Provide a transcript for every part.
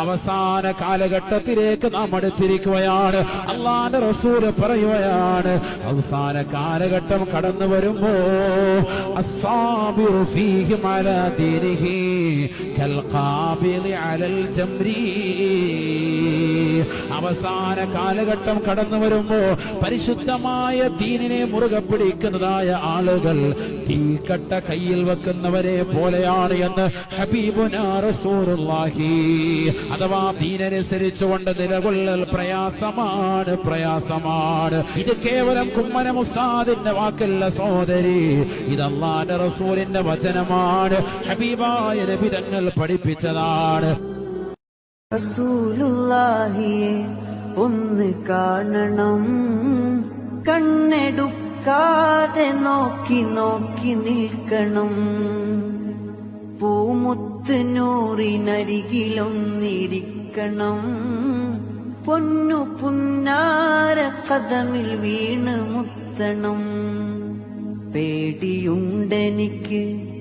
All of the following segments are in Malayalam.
അവസാന കാലഘട്ടത്തിലേക്ക് നാം അടുത്തിരിക്കുകയാണ്. അള്ളാന്റെ റസൂൽ പറയുകയാണ് അവസാന കാലഘട്ടം കടന്നു വരുമ്പോ അസ്സാബിറു ഫീഹി അലാ ദീനിഹി കൽഖാബിളി അലൽ ജംരീ. അവസാന കാലഘട്ടം കടന്നു വരുമ്പോ പരിശുദ്ധമായ ദീനിനെ മുറുകെ പിടിക്കുന്നതായ ആളുകൾ തീക്കട്ട കയ്യിൽ വെക്കുന്നവരെ പോലെയാണ് എന്ന് അഥവാ ദീനനുസരിച്ചുകൊണ്ട് നിലകൊള്ളൽ പ്രയാസമാണ് പ്രയാസമാണ്. ഇത് കേവലം കുമ്മന മുസ്താദിന്റെ വാക്കല്ല സഹോദരി. ഇത് അള്ളാന്റെ റസൂലിന്റെ വചനമാണ്. ഹബീബായ രവിതങ്ങൾ തങ്ങൾ പഠിപ്പിച്ചതാണ്. റസൂലുള്ളാഹിയെ ഒന്ന് കാണണം. കണ്ണെടുക്കാതെ നോക്കി നോക്കി നിൽക്കണം. പൂമുത്ത് നൂറിനരികിലൊന്നിരിക്കണം. പൊന്നു പുന്നാര കഥമിൽ വീണ് മുത്തണം. പേടിയുണ്ടെനിക്ക്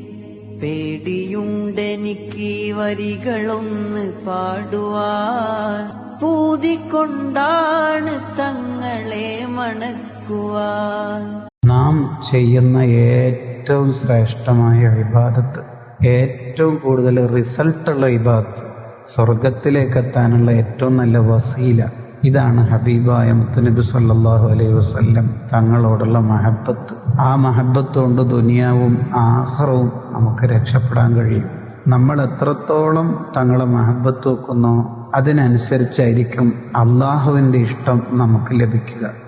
പേടിയുണ്ടെനിക്ക് വരികളൊന്ന് പാടുവാൻ. പൂതിക്കൊണ്ടാണ് തങ്ങളെ മണക്കുവാൻ. നാം ചെയ്യുന്ന ഏറ്റവും ശ്രേഷ്ഠമായ ഇബാദത്ത് ഏറ്റവും കൂടുതൽ റിസൾട്ടുള്ള വിഭാഗത്ത് സ്വർഗത്തിലേക്ക് എത്താനുള്ള ഏറ്റവും നല്ല വസീല ഇതാണ് ഹബീബായ മുത്തനബി സല്ലാഹു അലൈഹി വസ്ല്ലം. തങ്ങളോടുള്ള മഹബത്ത് ആ മഹബത്ത് കൊണ്ട് ദുനിയാവും ആഹ്റവും നമുക്ക് രക്ഷപ്പെടാൻ കഴിയും. നമ്മൾ എത്രത്തോളം തങ്ങളെ മഹബത്ത് വെക്കുന്നോ അതിനനുസരിച്ചായിരിക്കും അള്ളാഹുവിന്റെ ഇഷ്ടം നമുക്ക് ലഭിക്കുക.